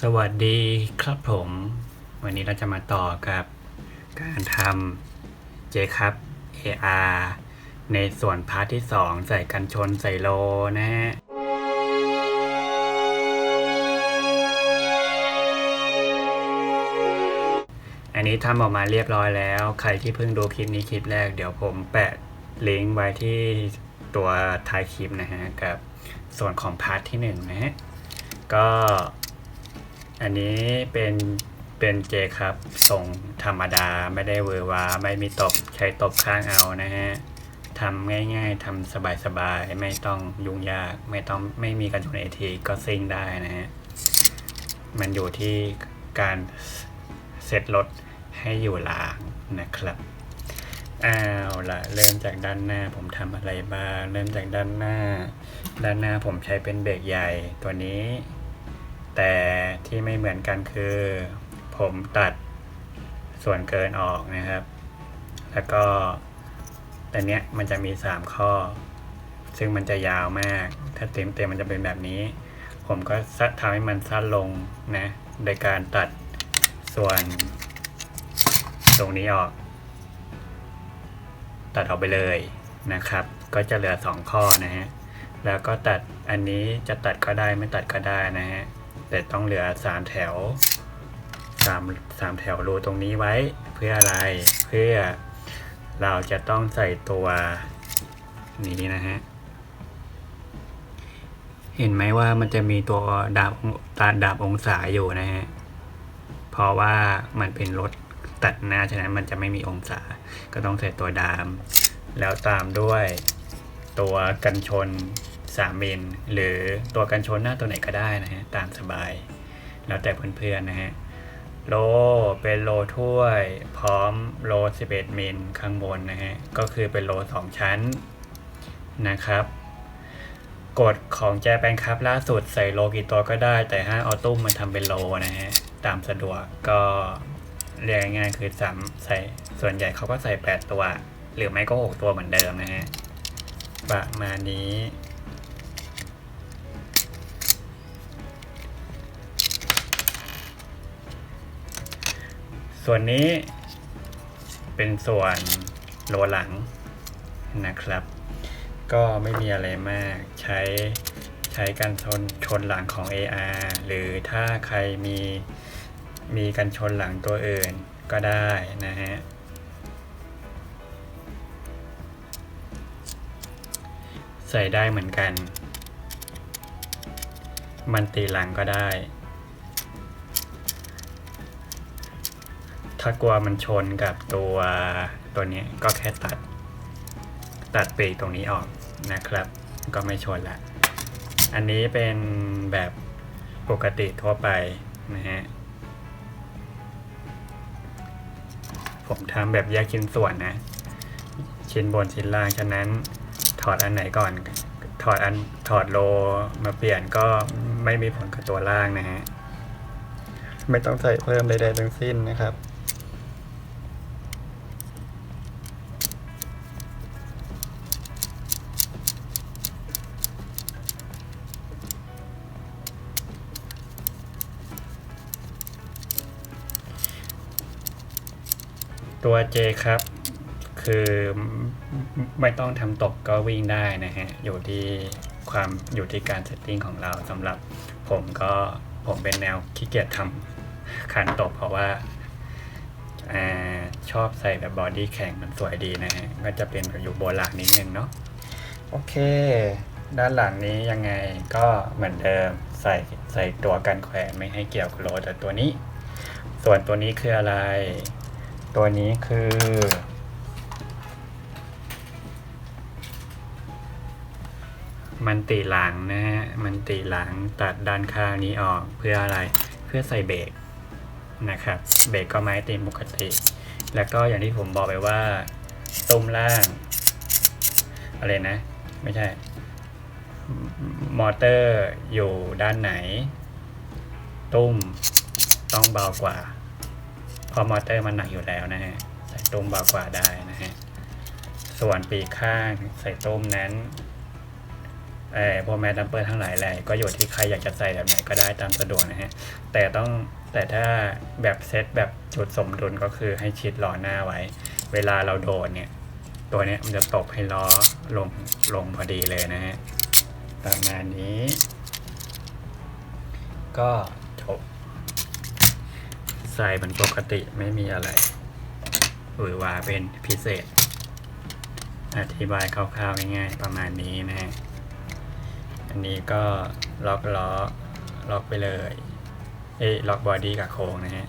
สวัสดีครับผม วันนี้เราจะมาต่อกับการทำ j c u p AR ในส่วนพาร์ทที่ 2 ใส่กันชนใส่โลนะฮะอันนี้ทำออกมาเรียบร้อยแล้ว ใครที่เพิ่งดูคลิปนี้คลิปแรก เดี๋ยวผมแปะลิงก์ไว้ที่ตัวท้ายคลิปนะฮะ กับส่วนของพาร์ทที่ 1 นะฮะ ก็ อันนี้เป็นเป็นเจครับทรงธรรมดาไม่ได้เวอร์วาไม่มีตบใช้ตบข้างเอานะฮะทำง่ายๆทำสบายๆ ไม่ต้องยุ่งยาก ไม่ต้องไม่มีการชนเอทีก็ซิ่งได้นะฮะ มันอยู่ที่การเซตรถให้อยู่หลางนะครับ อ้าวละเริ่มจากด้านหน้าผมทำอะไรบ้าง เริ่มจากด้านหน้า ด้านหน้าผมใช้เป็นเบรกใหญ่ตัวนี้ แต่ที่ไม่เหมือนกันคือ ผมตัดส่วนเกินออกนะครับ แล้วก็แต่เนี้ยมันจะมี 3 ข้อ ซึ่งมันจะยาวมาก ถ้าเต็มเต็มมันจะเป็นแบบนี้ ผมก็ทำให้มันสั้นลงนะ โดยการตัดส่วนตรงนี้ออก ตัดออกไปเลยนะครับ ก็จะเหลือ 2 ข้อนะฮะ แล้วก็ตัดอันนี้จะตัดก็ได้ไม่ตัดก็ได้นะฮะ แต่ต้องเหลือสามแถวสามสามแถวรูตรงนี้ไว้เพื่ออะไรเพื่อเราจะต้องใส่ตัวนี้นะฮะ เห็นไหมว่ามันจะมีตัวดาบตาดาบองศาอยู่นะฮะ เพราะว่ามันเป็นรถตัดหน้าฉะนั้นมันจะไม่มีองศา ก็ต้องใส่ตัวดาม แล้วตามด้วยตัวกันชน 3มิลหรือตัวกันชนหน้าตัวไหนก็ได้นะฮะ ตามสบาย แล้วแต่เพื่อนๆนะฮะ โลเป็นโลถ้วย พร้อมโล 11มิลข้างบนนะฮะ ก็คือเป็นโล 2 ชั้นนะครับกฎของแจแปนครับล่าสุดใส่โลกี่ตัวก็ได้ แต่ห้าเอตุ้มมันทำเป็นโลนะฮะ ตามสะดวกก็เรียกง่ายคือสามใส่ส่วนใหญ่เขาก็ใส่ 8 ตัว หรือไม่ก็ 6 ตัวเหมือนเดิมนะฮะ ประมาณนี้ ส่วนนี้เป็นส่วนโลหลังนะครับ ก็ไม่มีอะไรมากใช้ใช้กันชนชนหลังของ AR หรือถ้าใครมีมีกันชนหลังตัวอื่นก็ได้นะฮะใส่ได้เหมือนกัน มันตีหลังก็ได้ ถ้ากลัวมันชนกับตัวตัวนี้ก็แค่ตัด ตัดปีกตรงนี้ออกนะครับ ก็ไม่ชนละ อันนี้เป็นแบบปกติทั่วไปนะฮะผมทำแบบแยกชิ้นส่วนนะ ชิ้นบนชิ้นล่างฉะนั้นถอดอันไหนก่อน ถอดอันถอดโลมาเปลี่ยนก็ไม่มีผลกับตัวล่างนะฮะ ไม่ต้องใส่เพิ่มใดๆทั้งสิ้นนะครับ ตัว J ครับ คือไม่ต้องทำตกก็วิ่งได้นะฮะ อยู่ที่ความอยู่ที่การเซตติ้งของเราสำหรับผมก็ผมเป็นแนวขี้เกียจทำขันตกเพราะว่าอชอบใส่แบบบอดี้แข็งมันสวยดีนะฮะ ก็จะเป็นอยู่โบราณนิดนึงเนาะโอเค ด้านหลังนี้ยังไงก็เหมือนเดิมใส่ใส่ตัวกันแขวนไม่ให้เกี่ยวกับโลแต่ตัวนี้ ส่วนตัวนี้คืออะไร ตัวนี้คือ มันติหลังนะฮะ มันติหลังตัดด้านข้างนี้ออกเพื่ออะไร เพื่อใส่เบรกนะครับ เบรกก็ไม้ตีปกติ แล้วก็อย่างที่ผมบอกไปว่าตุ้มล่าง อะไรนะ ไม่ใช่ มอเตอร์อยู่ด้านไหน ตุ้มต้องเบากว่า เพราะมอเตอร์มันหนักอยู่แล้วนะฮะใส่ตุ้มเบากว่าได้นะฮะส่วนปีกข้างใส่ตุ้มนั้นเออพวกแมสดัมเปอร์ทั้งหลายแหละก็อยู่ที่ใครอยากจะใส่แบบไหนก็ได้ตามสะดวกนะฮะแต่ต้องแต่ถ้าแบบเซตแบบจุดสมดุลก็คือให้ชิดล้อหน้าไว้ เวลาเราโดนเนี่ย ตัวเนี้ยมันจะตบให้ล้อลงลงพอดีเลยนะฮะประมาณนี้ ก็จบ ใส่เหมือนปกติไม่มีอะไรหรือว่าเป็นพิเศษ อธิบายคร่าวๆง่ายๆประมาณนี้นะฮะอันนี้ก็ล็อกล้อล็อกไปเลย เอ้ล็อกบอดี้กับโครงนะฮะ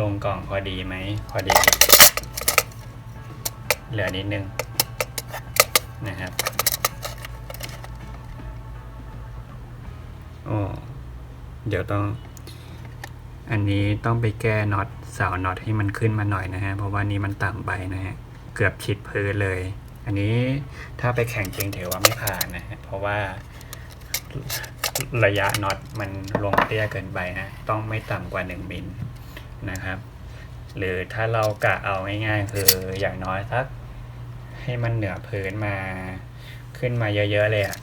ลงกล่องพอดีไหมพอดี เหลือนิดนึงนะครับ โอ้เดี๋ยวต้อง อันนี้ต้องไปแก้น็อตเสาน็อตให้มันขึ้นมาหน่อยนะฮะ เพราะว่านี้มันต่ำไปนะฮะ เกือบชิดพื้นเลย อันนี้ถ้าไปแข่งจริงถือว่าไม่ผ่านนะฮะ เพราะว่าระยะน็อตมันลงเตี้ยเกินไปนะ ต้องไม่ต่ำกว่า 1 มิลนะครับ หรือถ้าเรากะเอาง่ายๆคืออย่างน้อยสักให้มันเหนือพื้นมาขึ้นมาเยอะๆเลยอะ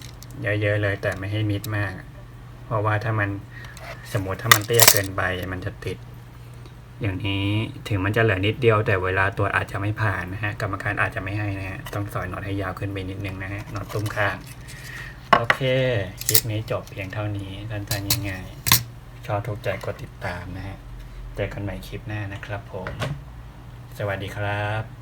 เยอะๆเลยแต่ไม่ให้มิดมาก เพราะว่าถ้ามันสมมติถ้ามันเตี้ยเกินไปมันจะติด อย่างนี้ถึงมันจะเหลือนิดเดียว แต่เวลาตรวจอาจจะไม่ผ่านนะฮะกรรมการอาจจะไม่ให้นะฮะต้องสอยน็อตให้ยาวขึ้นไปนิดนึงนะฮะน็อตตุ้มข้างโอเคคลิปนี้จบเพียงเท่านี้สั้นๆง่ายๆชอบถูกใจกดติดตามนะฮะเจอกันใหม่คลิปหน้านะครับผม สวัสดีครับ